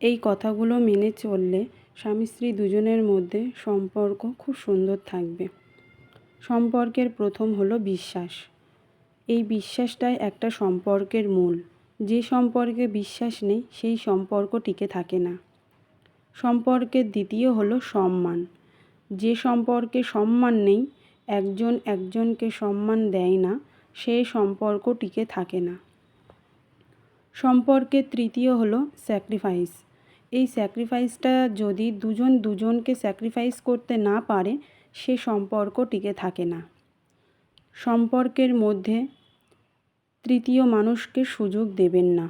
এই কথাগুলো মেনে চললে স্বামী স্ত্রী দুজনের মধ্যে সম্পর্ক খুব সুন্দর থাকবে। সম্পর্কের প্রথম হলো বিশ্বাস। এই বিশ্বাসটাই একটা সম্পর্কের মূল। যে সম্পর্কে বিশ্বাস নেই, সেই সম্পর্ক টিকে থাকে না। সম্পর্কের দ্বিতীয় হলো সম্মান। যে সম্পর্কে সম্মান নেই, একজন একজনকে সম্মান দেয় না সেই সম্পর্ক টিকে থাকে না। সম্পর্কের তৃতীয় হলো স্যাক্রিফাইস এই স্যাক্রিফাইসটা যদি দুজন দুজনকে স্যাক্রিফাইস করতে না পারে, সে সম্পর্ক টিকে থাকে না। সম্পর্কের মধ্যে তৃতীয় মানুষকে সুযোগ দেবেন না,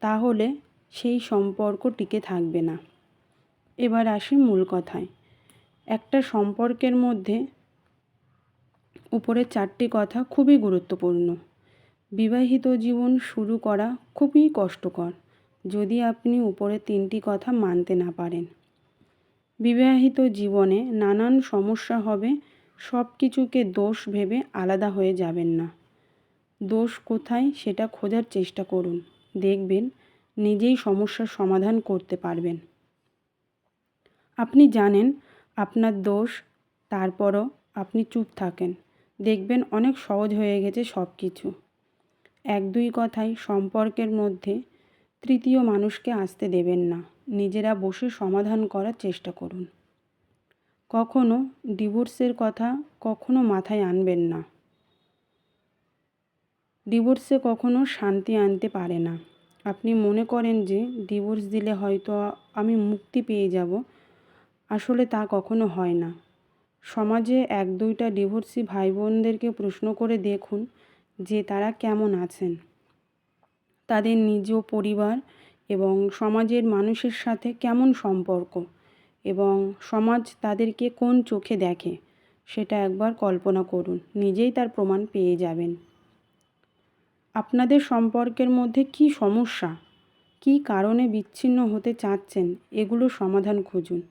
তাহলে সেই সম্পর্ক টিকে থাকবে না। এবার আসি মূল কথায়। একটা সম্পর্কের মধ্যে উপরের চারটি কথা খুবই গুরুত্বপূর্ণ। বিবাহিত জীবন শুরু করা খুবই কষ্টকর। যদি আপনি উপরে তিনটি কথা মানতে না পারেন। বিবাহিত জীবনে নানান সমস্যা হবে, সব কিছুকে দোষ ভেবে আলাদা হয়ে যাবেন না। দোষ কোথায় সেটা খোঁজার চেষ্টা করুন, দেখবেন নিজেই সমস্যার সমাধান করতে পারবেন। আপনি জানেন আপনার দোষ, তারপরও আপনি চুপ থাকেন, দেখবেন অনেক সহজ হয়ে গেছে সব কিছু এক দুই কথায় সম্পর্কের মধ্যে তৃতীয় মানুষকে আসতে দেবেন না। নিজেরা বসে সমাধান করার চেষ্টা করুন। কখনো ডিভোর্সের কথা কখনো মাথায় আনবেন না। ডিভোর্সে কখনো শান্তি আনতে পারে না। আপনি মনে করেন যে ডিভোর্স দিলে হয়তো আমি মুক্তি পেয়ে যাব। আসলে তা কখনো হয় না। সমাজে এক দুইটা ডিভোর্সি ভাই বোনদেরকে প্রশ্ন করে দেখুন যে তারা কেমন আছেন। তাদের নিজ পরিবার এবং সমাজের মানুষের সাথে কেমন সম্পর্ক এবং সমাজ তাদেরকে কোন চোখে দেখে সেটা একবার কল্পনা করুন, নিজেই তার প্রমাণ পেয়ে যাবেন। আপনাদের সম্পর্কের মধ্যে কি সমস্যা? কি কারণে বিচ্ছিন্ন হতে চাচ্ছেন? এগুলো সমাধান খুঁজুন।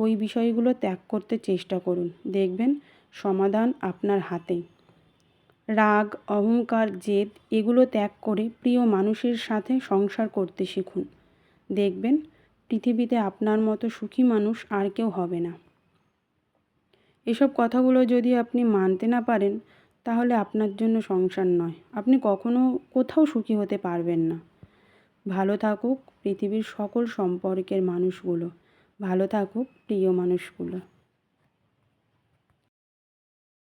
ওই বিষয়গুলো ত্যাগ করতে চেষ্টা করুন। দেখবেন সমাধান আপনার হাতেই। রাগ, অহংকার, জেদ এগুলো ত্যাগ করে প্রিয় মানুষের সাথে সংসার করতে শিখুন। দেখবেন, পৃথিবীতে আপনার মতো সুখী মানুষ আর কেউ হবে না। এসব কথাগুলো যদি আপনি মানতে না পারেন, তাহলে আপনার জন্য সংসার নয়। আপনি কখনো কোথাও সুখী হতে পারবেন না। ভালো থাকুক পৃথিবীর সকল সম্পর্কের মানুষগুলো। ভালো থাকুক প্রিয় মানুষগুলো।